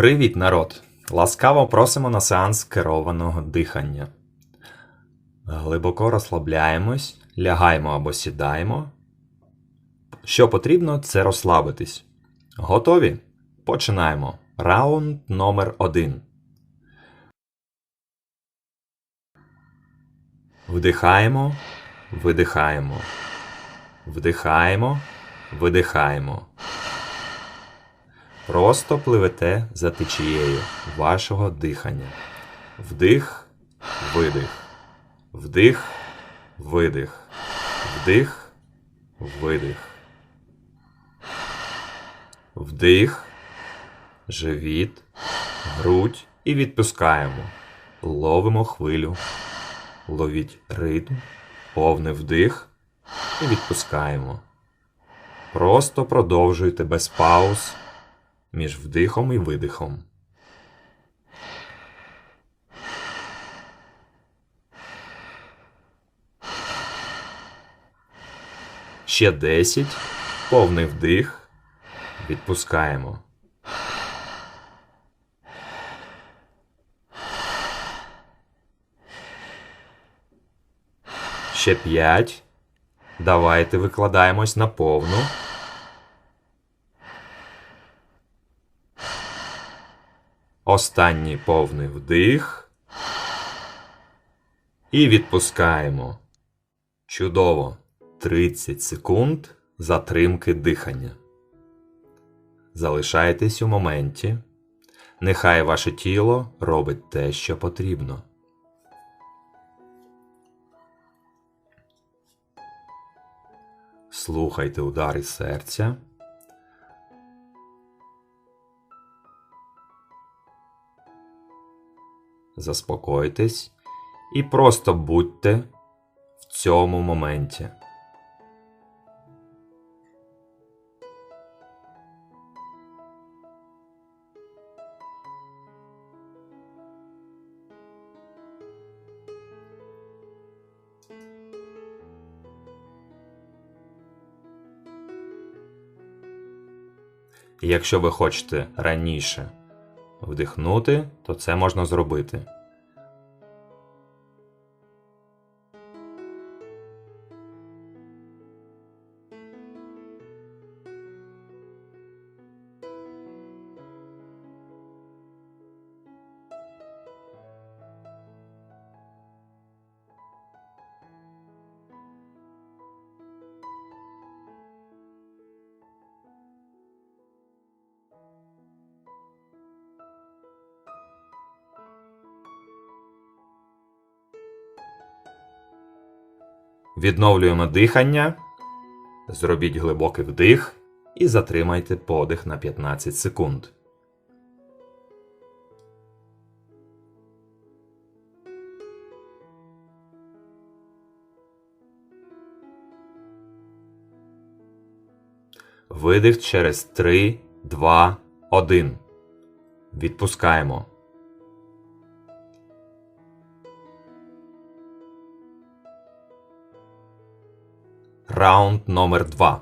Привіт, народ! Ласкаво просимо на сеанс керованого дихання. Глибоко розслабляємось, лягаємо або сідаємо. Що потрібно, це розслабитись. Готові? Починаємо. Раунд номер один. Вдихаємо, видихаємо. Вдихаємо, видихаємо. Просто пливете за течією вашого дихання. Вдих, видих. Вдих, видих. Вдих, видих. Вдих, живіт, грудь і відпускаємо. Ловимо хвилю. Ловіть ритм, повний вдих і відпускаємо. Просто продовжуйте без пауз між вдихом і видихом. Ще 10. Повний вдих. Відпускаємо. Ще 5. Давайте викладаємось на повну. Останній повний вдих. І відпускаємо. Чудово. 30 секунд затримки дихання. Залишайтесь у моменті. Нехай ваше тіло робить те, що потрібно. Слухайте удари серця. Заспокойтесь і просто будьте в цьому моменті. Якщо ви хочете раніше вдихнути, то це можна зробити. Відновлюємо дихання. Зробіть глибокий вдих і затримайте подих на 15 секунд. Видих через 3, 2, 1. Відпускаємо. Раунд номер 2.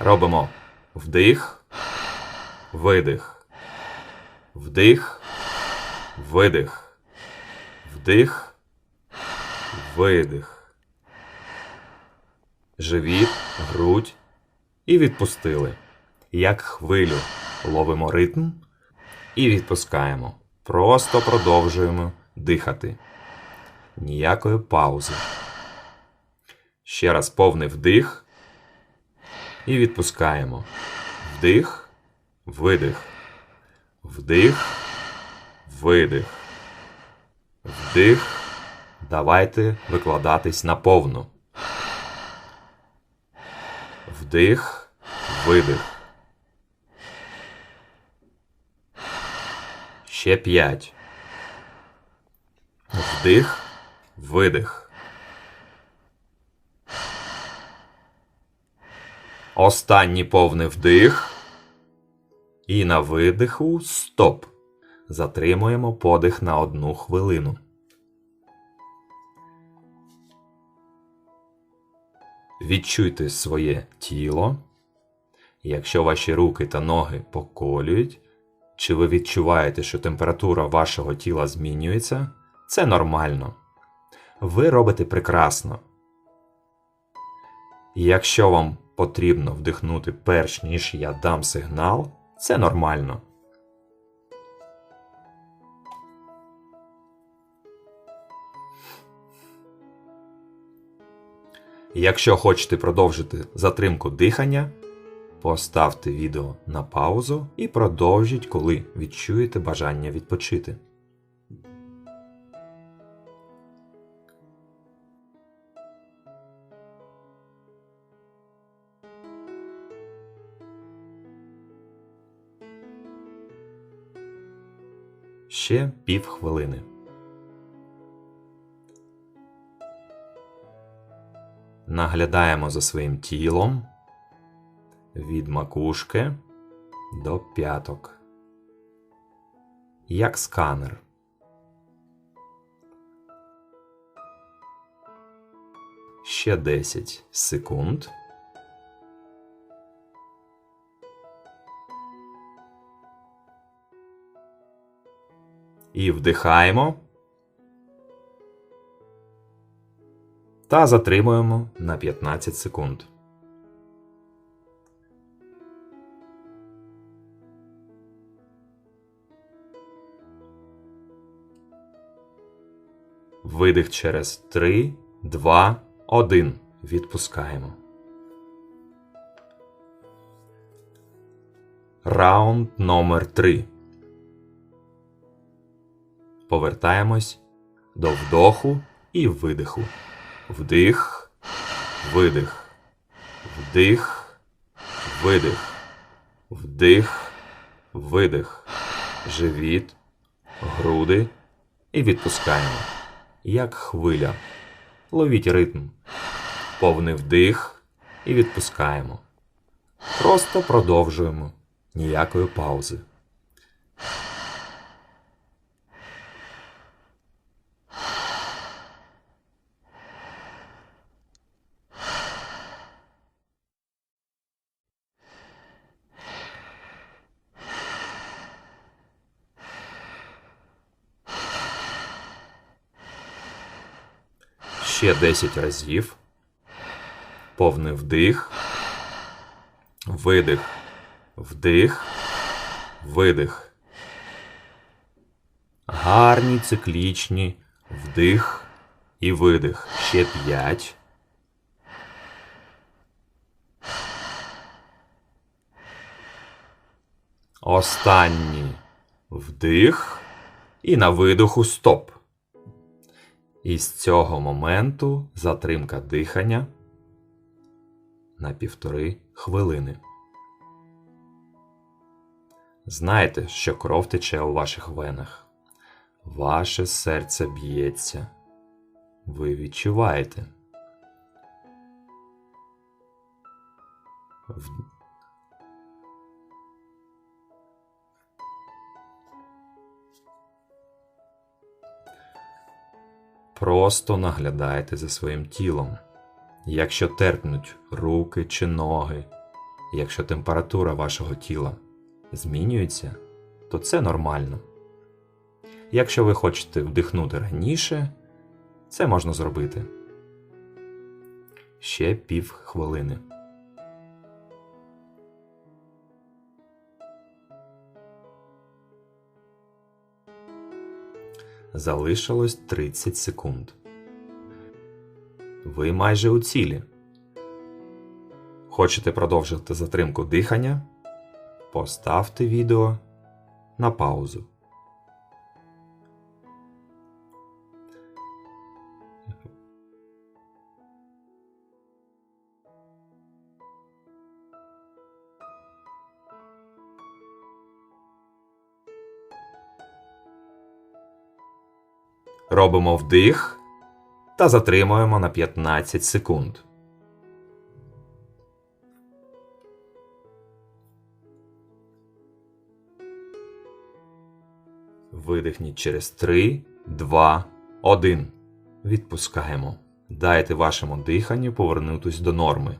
Робимо вдих, видих. Вдих, видих. Вдих, видих. Живіт, грудь і відпустили. Як хвилю ловимо ритм і відпускаємо. Просто продовжуємо дихати. Ніякої паузи. Ще раз повний вдих. І відпускаємо. Вдих, видих. Вдих, видих. Вдих. Давайте викладатись на повну. Вдих, видих. Ще п'ять. Вдих, видих. Останній повний вдих. І на видиху стоп. Затримуємо подих на одну хвилину. Відчуйте своє тіло. Якщо ваші руки та ноги поколюють, чи ви відчуваєте, що температура вашого тіла змінюється, це нормально. Ви робите прекрасно. Якщо вам потрібно вдихнути перш ніж я дам сигнал, це нормально. Якщо хочете продовжити затримку дихання, поставте відео на паузу і продовжіть, коли відчуєте бажання відпочити. Ще півхвилини. Наглядаємо за своїм тілом від макушки до п'яток. Як сканер. Ще 10 секунд. І вдихаємо. Та затримуємо на 15 секунд. Видих через 3, 2, 1. Відпускаємо. Раунд номер 3. Повертаємось до вдоху і видиху. Вдих, видих. Вдих, видих. Вдих, видих. Живіт, груди і відпускаємо. Як хвиля. Ловіть ритм. Повний вдих і відпускаємо. Просто продовжуємо. Ніякої паузи. Ще 10 разів. Повний вдих. Видих. Вдих. Видих. Гарні циклічні вдих і видих. Ще 5. Останній вдих. І на видоху стоп. І з цього моменту затримка дихання на півтори хвилини. Знайте, що кров тече у ваших венах. Ваше серце б'ється. Ви відчуваєте. Просто наглядайте за своїм тілом. Якщо терпнуть руки чи ноги, якщо температура вашого тіла змінюється, то це нормально. Якщо ви хочете вдихнути раніше, це можна зробити. Ще пів хвилини. Залишилось 30 секунд. Ви майже у цілі. Хочете продовжити затримку дихання? Поставте відео на паузу. Робимо вдих та затримуємо на 15 секунд. Видихніть через 3, 2, 1. Відпускаємо. Дайте вашому диханню повернутись до норми.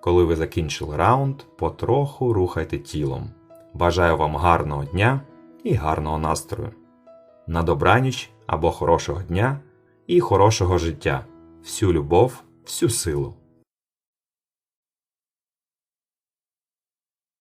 Коли ви закінчили раунд, потроху рухайте тілом. Бажаю вам гарного дня і гарного настрою. На добраніч або хорошого дня і хорошого життя. Всю любов, всю силу.